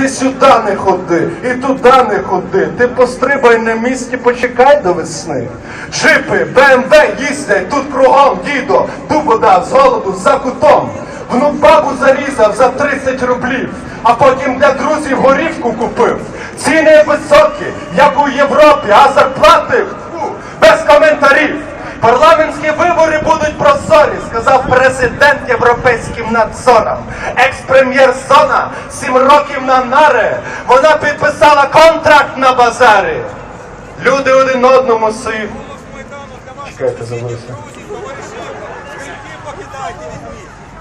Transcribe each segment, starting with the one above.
Ти сюди не ходи, і туди не ходи. Ти пострибай на місці, почекай до весни. Джипи, БМВ їздять тут кругом, дідо, дубо дав з голоду за кутом. Внук бабу зарізав за 30 рублів, а потім для друзів горівку купив. Ціни високі, як у Європі, а зарплати фу, без коментарів. Парламентські вибори будуть прозорі, сказав президент європейським надзорам. Екс-прем'єр Зона сім років на наре. Вона підписала контракт на базари. Люди один одному свої. Чекайте, забувся.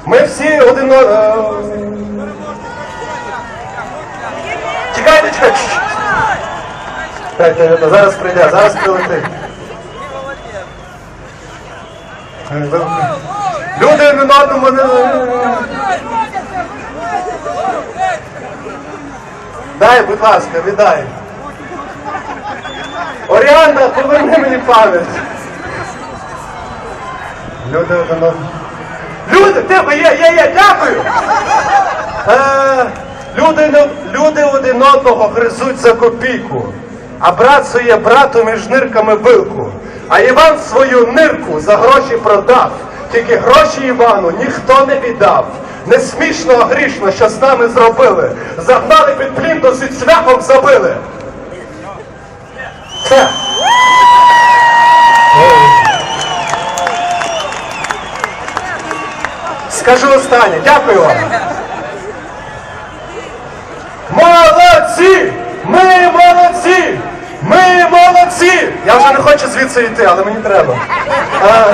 Ми всі один од- е, Чекайте, чекайте. Зараз прийде, зараз прилетить. Люди один одному не. Дай, будь ласка, віддай. Оріанда, поверни мені пам'ять. Люди один. Люди, тебе є, є, є, дякую. Е, люди, люди один одного гризуть за копійку, а брат своє брату між нирками вилку. А Іван свою нирку за гроші продав. Тільки гроші Івану ніхто не віддав. Не смішно, а грішно, що з нами зробили. Загнали під плінтус і цвяхом забили. Все. Скажу останнє. Дякую вам. Молодці! Ми молодці! Ми молодці! Я вже не хочу звідси йти, але мені треба. А,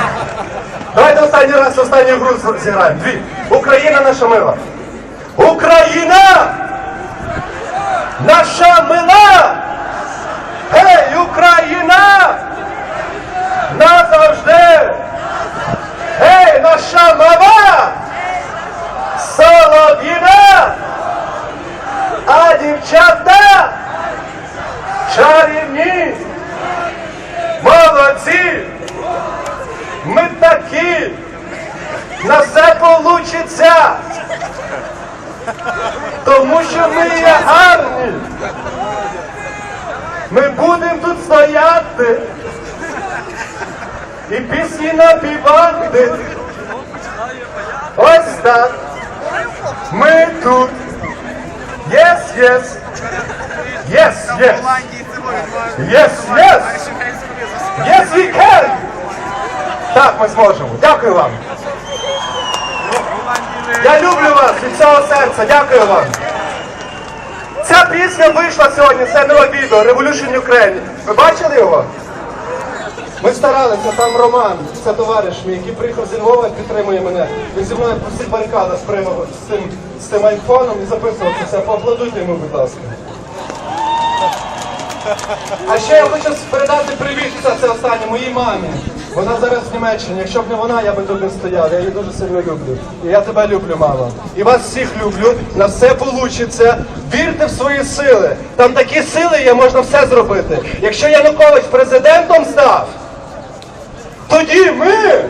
давайте останній раз останню гру зіграємо. Дві. Україна наша мила. Україна! Наша мила! Гей, Україна! Назавжди! Гей, наша мала! Солов'їна! А дівчата чарівні, молодці, ми такі, на все получиться, тому що ми є гарні. Ми будемо тут стояти і пісні напівати. Ось так. Ми тут. Yes, yes. Yes, yes. Yes, yes. Yes, we. Так, ми зможемо. Дякую вам. Я люблю вас від цього серця. Дякую вам. Ця пісня вийшла сьогодні, це нове відео Revolution Ukraine. Ви бачили його? Ми старалися, там Роман, це товариш мій, який приїхав зі Львова і підтримує мене. Він зі мною по всіх барикадах приймав з цим, з цим айфоном і записував це все. Поаплодуйте йому, будь ласка. А ще я хочу передати привіт, це, це останнє, моїй мамі. Вона зараз в Німеччині. Якщо б не вона, я би тут не стояв. Я її дуже сильно люблю. І я тебе люблю, мама. І вас всіх люблю. На все вийде. Вірте в свої сили. Там такі сили є, можна все зробити. Якщо Янукович президентом став, тоді ми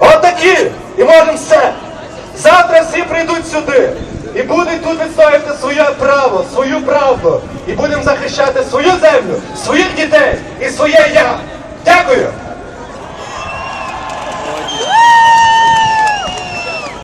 отакі і можемо все. Завтра всі прийдуть сюди і будуть тут відстоювати своє право, свою правду. І будемо захищати свою землю, своїх дітей і своє я. Дякую.